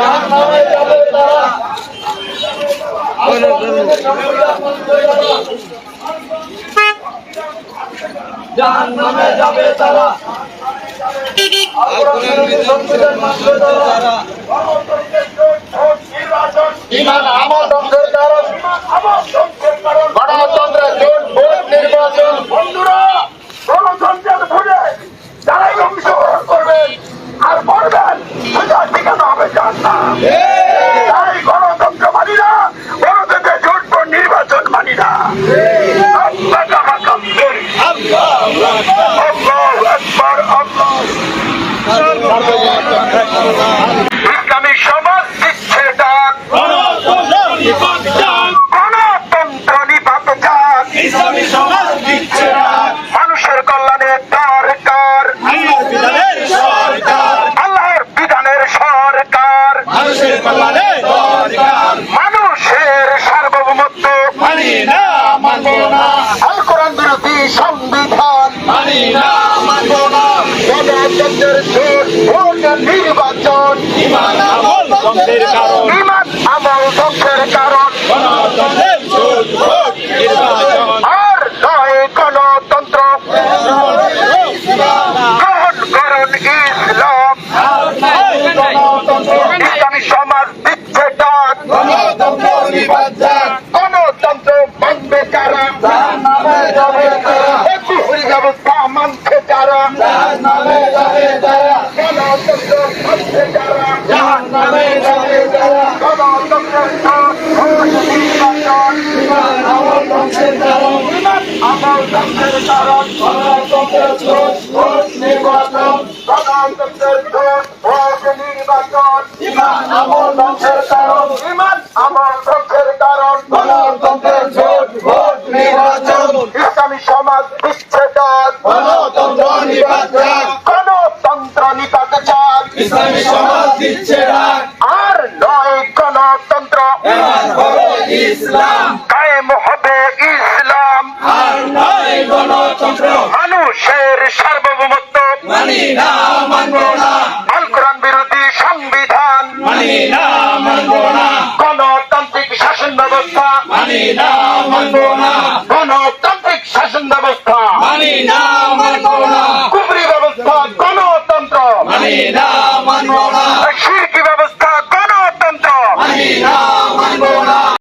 জাহান নামে যাবে তারা। জাহান নামে যাবে তারা। ইমান আমল ধ্বংসের কারণ গণতন্ত্রের জোট ভোট নির্বাচন বন্ধুরা গণতন্ত্রের ভোটে যারাই অংশগ্রহণ করবেন আর পড়বেন সেটা ঠিকানা হবে যান না তাই গণতন্ত্র মানি না গণতন্ত্রের জোট ভোট নির্বাচন মানি না আল্লাহ তাহাকাম করি। আল্লাহু আকবার, আল্লাহ। ইসলামী সমাজ দিচ্ছে ডাক গণতন্ত্র নিপাত ইসলামী সমাজ দিচ্ছে মানুষের কল্যাণে বিধানের সরকার আল্লাহর বিধানের সরকার। মানুষের কল্যাণে মানুষের সার্বভৌমত্ব। মানি না মানব না আল কোরআন বিরোধী সংবিধান। মানি না মানব না। গণতন্ত্রের জোট ভোট নির্বাচন ইমান ধ্বংসের কারণ। আমল ধ্বংসের কারণ। গণতন্ত্রের জোট ভোট নির্বাচন আর নয় গণতন্ত্র গ্রহণ করুন ইসলাম ইসলামী সমাজ দিচ্ছে ডাক গণতন্ত্র নির্বাচন গণতন্ত্র মানবে কারা নামে যাবে তারা জহুরি ব্যবস্থা যারা জাহান নামে ভোট, নির্বাচন, কারণ কারণ গণতন্ত্রের জোট ভোট নির্বাচন নির্বাচন ইসলামী সমাজ ডাক গণতন্ত্র নির্বাচন গণতন্ত্র নিপাত চাক ইসলামী সমাজ দিচ্ছে ডাক আর নয় গণতন্ত্র। এবার হবে ইসলাম। কায়েম হবে ইসলাম। আর নয় গণতন্ত্র। মানুষের সার্বভৌমত্ব। মানি না মানব না। মানি না মানব না। কুবরি ব্যবস্থা গণতন্ত্র। মানি না মানব না।